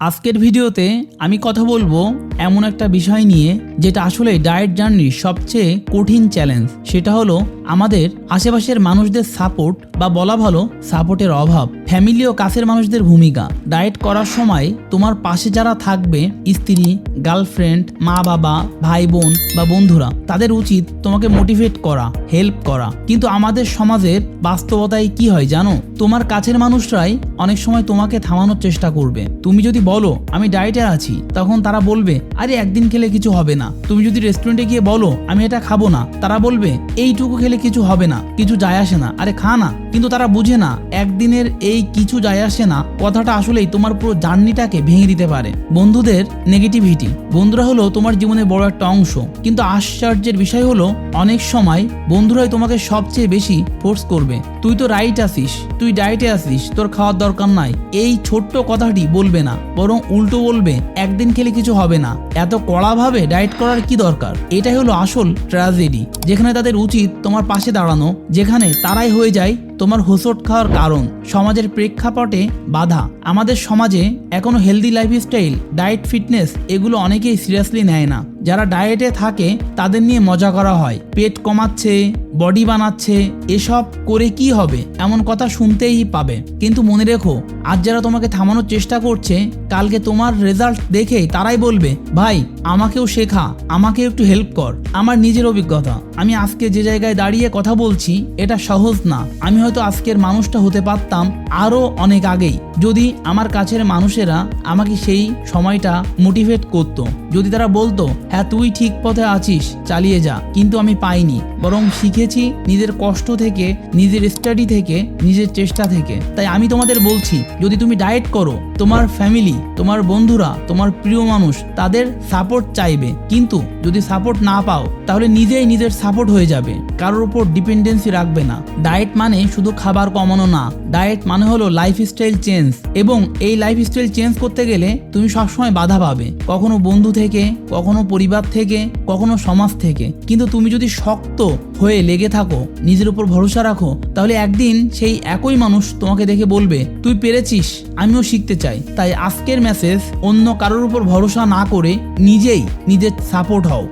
আজকের ভিডিওতে আমি কথা বলব এমন একটা বিষয় নিয়ে, যেটা আসলে ডায়েট জার্নির সবচেয়ে কঠিন চ্যালেঞ্জ সেটা হলো আমাদের আশেপাশের মানুষদের সাপোর্ট বা বলা ভালো সাপোর্টের অভাব ফ্যামিলি ও কাছের মানুষদের ভূমিকা। ডায়েট করার সময় তোমার পাশে যারা থাকবে, স্ত্রী গার্লফ্রেন্ড মা বাবা, ভাই বোন বা বন্ধুরা, তাদের উচিত তোমাকে মোটিভেট করা হেল্প করা। কিন্তু আমাদের সমাজের বাস্তবতায় কি হয় জানো? তোমার কাছের মানুষরাই অনেক সময় তোমাকে থামানোর চেষ্টা করবে। তুমি যদি বলো, আমি ডায়েটে আছি, তখন তারা বলবে, আরে একদিন খেলে কিছু হবে না। তুমি যদি রেস্টুরেন্টে গিয়ে বলো, আমি এটা খাব না, তারা বলবে, এইটুকু খেলে কিছু হবে না কিছু যায় আসে না। আরে খা না। কিন্তু তারা বুঝে না, একদিনের এই কিছু যায় আসে না। কথাটা আসলেই তোমার পুরো জার্নিটাকে ভেঙে দিতে পারে। বন্ধুদের নেগেটিভিটি বন্ধুরা হলো তোমার জীবনের বড় একটা অংশ। কিন্তু আশ্চর্যের বিষয় হলো, অনেক সময় বন্ধুরাই তোমাকে সবচেয়ে বেশি ফোর্স করবে। তুই তো রাইট আসিস তুই ডায়েটে আসিস তোর খাওয়ার দরকার নাই। এই ছোট্ট কথাটি বলবে না, বরং উল্টো বলবে, একদিন খেলে কিছু হবে না। এত কড়াভাবে ডায়েট করার কি দরকার? এটাই হলো আসল ট্র্যাজেডি যেখানে তাদের উচিত তোমার পাশে দাঁড়ানো, যেখানে তারাই হয়ে যায় তোমার হোসট খাওয়ার কারণ সমাজের প্রেক্ষাপটে বাধা। আমাদের সমাজে এখনও হেলদি লাইফস্টাইল ডায়েট ফিটনেস এগুলো অনেকেই সিরিয়াসলি নেয় না। যারা ডায়েটে থাকে, তাদের নিয়ে মজা করা হয়। পেট কমাচ্ছে, বডি বানাচ্ছে, এসব করে কি হবে? এমন কথা শুনতেই পাবে। কিন্তু মনে রেখো, আজ যারা তোমাকে থামানোর চেষ্টা করছে, কালকে তোমার রেজাল্ট দেখে তারাই বলবে, ভাই, আমাকেও শেখা আমাকে একটু হেল্প কর। আমার নিজের অভিজ্ঞতা। আমি আজকে যে জায়গায় দাঁড়িয়ে কথা বলছি, এটা সহজ না। আমি হয়তো আজকের মানুষটা হতে পারতাম আরও অনেক আগেই। যদি আমার কাছের মানুষেরা আমাকে সেই সময়টা মোটিভেট করতো। যদি তারা বলতো হ্যাঁ তুই ঠিক পথে আছিস চালিয়ে যা। কিন্তু আমি পাইনি। বরং শিখেছি নিজের কষ্ট থেকে, নিজের স্টাডি থেকে, নিজের চেষ্টা থেকে। তাই আমি তোমাদের বলছি, যদি তুমি ডায়েট করো, তোমার ফ্যামিলি তোমার বন্ধুরা, তোমার প্রিয় মানুষ, তাদের সাপোর্ট চাইবে। কিন্তু যদি সাপোর্ট না পাও, তাহলে নিজেই নিজের সাপোর্ট হয়ে যাবে। কারোর উপর ডিপেন্ডেন্সি রাখবে না। ডায়েট মানে শুধু খাবার কমানো না। ডায়েট মানে হলো লাইফস্টাইল চেঞ্জ এবং এই লাইফস্টাইল চেঞ্জ করতে গেলে তুমি সবসময় বাধা পাবে। কখনো বন্ধু থেকে, কখনো পরিবার থেকে, কখনো সমাজ থেকে। কিন্তু তুমি যদি শক্ত হয়ে লেগে থাকো, নিজের উপর ভরসা রাখো, তাহলে একদিন সেই একই মানুষ তোমাকে দেখে বলবে, তুই পেরেছিস, আমিও শিখতে চাই। তাই আজকের মেসেজ অন্য কারোর উপর ভরসা না করে নিজেই নিজের সাপোর্ট হও।